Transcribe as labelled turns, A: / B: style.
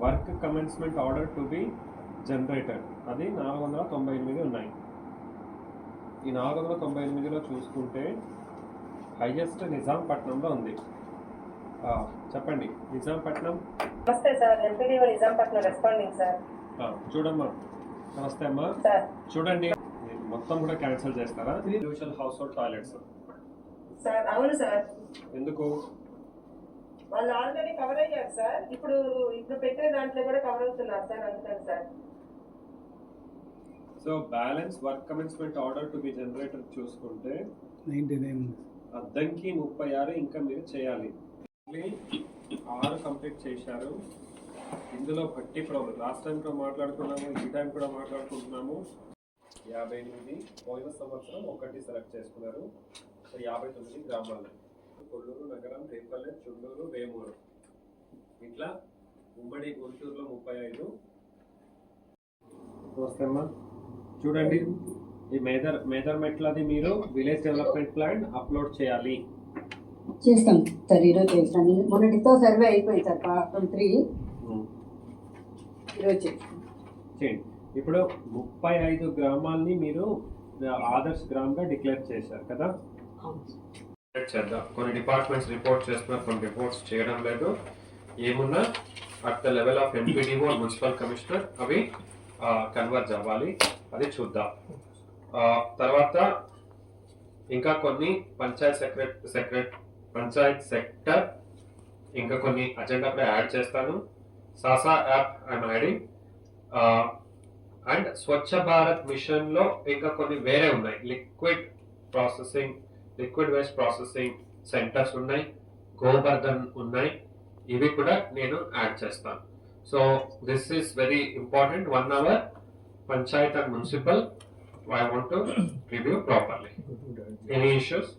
A: Work commencement order to be generated అది నాలుగు వందల తొంభై ఎనిమిది ఉన్నాయి. ఈ నాలుగు వందల తొంభై ఎనిమిదిలో చూసుకుంటే హైయెస్ట్ నిజాంపట్నంలో ఉంది. చెప్పండి. నిజాంపట్నం?
B: నమస్తే sir. M P D O Nizampatnam responding sir
A: ఆ, చూడమ్మా. నమస్తే అమ్మా. చూడండి. మొత్తం కూడా క్యాన్సిల్ చేస్తారా? Individual house hold toilets
B: sir అవును సార్.
A: ఎందుకు?
B: వాళ్ళు ఆల్రెడీ కవర్ అయ్యారు సార్. ఇప్పుడు ఇప్పుడు పెట్టిన దాంట్లో కూడా కవర్ అవుతున్నారు సార్ అందుకని sir.
A: So balance work commencement order to be generator చూసుకుంటే
C: నైన్టీ నైన్
A: అద్దంకి ముప్పై ఆరు ఇంకా మీరు చేయాలి. ఆరు కంప్లీట్ చేశారు. ఇందులో బట్టి ప్రాబ్లం లాస్ట్ టైం కూడా మాట్లాడుకున్నాము ఈ టైం కూడా మాట్లాడుకుంటున్నాము. యాభై ఎనిమిది పోయిన సంవత్సరం ఒకటి సెలెక్ట్ చేసుకున్నారు. సో యాభై తొమ్మిది గ్రామాలు. కొల్లూరు నగరం రేపల్లె చుండూరు వేమూరు. ఇట్లా ఉమ్మడి గుంటూరులో ముప్పై ఐదు. నమస్తే అమ్మా. చూడండి ఈ మేదర్ మేదర్ మెట్లది మీరు విలేజ్ డెవలప్మెంట్ ప్లాన్ అప్లోడ్ చేయాలి.
D: చేస్తాం. సార్ ఈరోజు చేస్తాను మొన్నటితో సర్వే అయిపోయింది సార్ పార్ట్ త్రీ. ఈరోజు చేస్తాం.
A: చేయండి. ఇప్పుడు ముప్పై ఐదు గ్రామాల్ని మీరు ఆదర్శ్ గ్రామ్గా డిక్లేర్ చేశారు కదా? చేద్దాం. కొన్ని డిపార్ట్మెంట్స్ రిపోర్ట్ చేస్తున్నారు కొన్ని రిపోర్ట్స్ చేయడం లేదు. ఏమున్నా at the level of M P D O municipal commissioner అవి కన్వర్జ్ అవ్వాలి. అది చూద్దాం. తర్వాత ఇంకా కొన్ని panchayat secret secret panchayat sector ఇంకా కొన్ని అజెండాపై యాడ్ చేస్తాను. సాసా app I'm adding and Swachh Bharat మిషన్లో ఇంకా కొన్ని వేరే ఉన్నాయి. Liquid processing liquid waste processing centers ఉన్నాయి గోబర్ధన్ ఉన్నాయి. ఇవి కూడా నేను యాడ్ చేస్తాను. So this is very important one our panchayat and municipal I want to review properly any issues